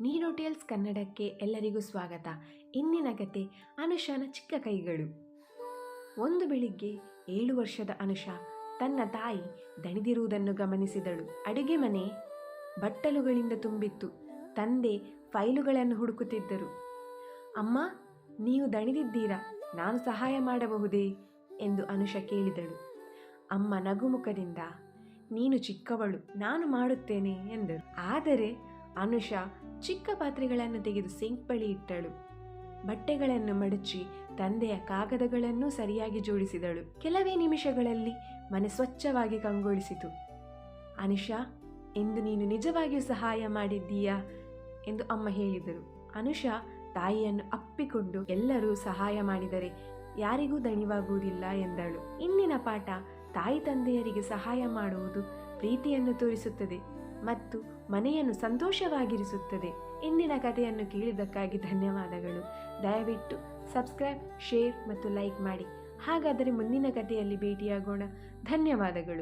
ನೀನು ಟೇಲ್ಸ್ ಕನ್ನಡಕ್ಕೆ ಎಲ್ಲರಿಗೂ ಸ್ವಾಗತ. ಇಂದಿನ ಕತೆ ಅನುಷಾನ ಚಿಕ್ಕ ಕೈಗಳು. ಒಂದು ಬೆಳಿಗ್ಗೆ ಏಳು ವರ್ಷದ ಅನುಷಾ ತನ್ನ ತಾಯಿ ದಣಿದಿರುವುದನ್ನು ಗಮನಿಸಿದಳು. ಅಡುಗೆ ಮನೆ ಬಟ್ಟಲುಗಳಿಂದ ತುಂಬಿತ್ತು. ತಂದೆ ಫೈಲುಗಳನ್ನು ಹುಡುಕುತ್ತಿದ್ದರು. ಅಮ್ಮ, ನೀವು ದಣಿದಿದ್ದೀರಾ? ನಾನು ಸಹಾಯ ಮಾಡಬಹುದೇ? ಎಂದು ಅನುಷಾ ಕೇಳಿದಳು. ಅಮ್ಮ ನಗುಮುಖದಿಂದ, ನೀನು ಚಿಕ್ಕವಳು, ನಾನು ಮಾಡುತ್ತೇನೆ ಎಂದರು ಆದರೆ ಅನುಷಾ ಚಿಕ್ಕ ಪಾತ್ರೆಗಳನ್ನು ತೆಗೆದು ಸಿಂಕ್ ಬಳಿ ಇಟ್ಟಳು. ಬಟ್ಟೆಗಳನ್ನು ಮಡಚಿ ತಂದೆಯ ಕಾಗದಗಳನ್ನು ಸರಿಯಾಗಿ ಜೋಡಿಸಿದಳು. ಕೆಲವೇ ನಿಮಿಷಗಳಲ್ಲಿ ಮನೆ ಸ್ವಚ್ಛವಾಗಿ ಕಂಗೊಳಿಸಿತು. ಅನುಷಾ, ಇಂದು ನೀನು ನಿಜವಾಗಿಯೂ ಸಹಾಯ ಮಾಡಿದ್ದೀಯಾ? ಎಂದು ಅಮ್ಮ ಹೇಳಿದರು. ಅನುಷಾ ತಾಯಿಯನ್ನು ಅಪ್ಪಿಕೊಂಡು, ಎಲ್ಲರೂ ಸಹಾಯ ಮಾಡಿದರೆ ಯಾರಿಗೂ ದಣಿವಾಗುವುದಿಲ್ಲ ಎಂದಳು. ಇಂದಿನ ಪಾಠ ತಾಯಿ ತಂದೆಯರಿಗೆ ಸಹಾಯ ಮಾಡುವುದು ಪ್ರೀತಿಯನ್ನು ತೋರಿಸುತ್ತದೆ. ಮತ್ತು ಮನೆಯನ್ನು ಸಂತೋಷವಾಗಿರಿಸುತ್ತದೆ. ಇಂದಿನ ಕಥೆಯನ್ನು ಕೇಳಿದ್ದಕ್ಕಾಗಿ ಧನ್ಯವಾದಗಳು. ದಯವಿಟ್ಟು ಸಬ್ಸ್ಕ್ರೈಬ್, ಶೇರ್ ಮತ್ತು ಲೈಕ್ ಮಾಡಿ. ಹಾಗಾದರೆ ಮುಂದಿನ ಕಥೆಯಲ್ಲಿ ಭೇಟಿಯಾಗೋಣ. ಧನ್ಯವಾದಗಳು.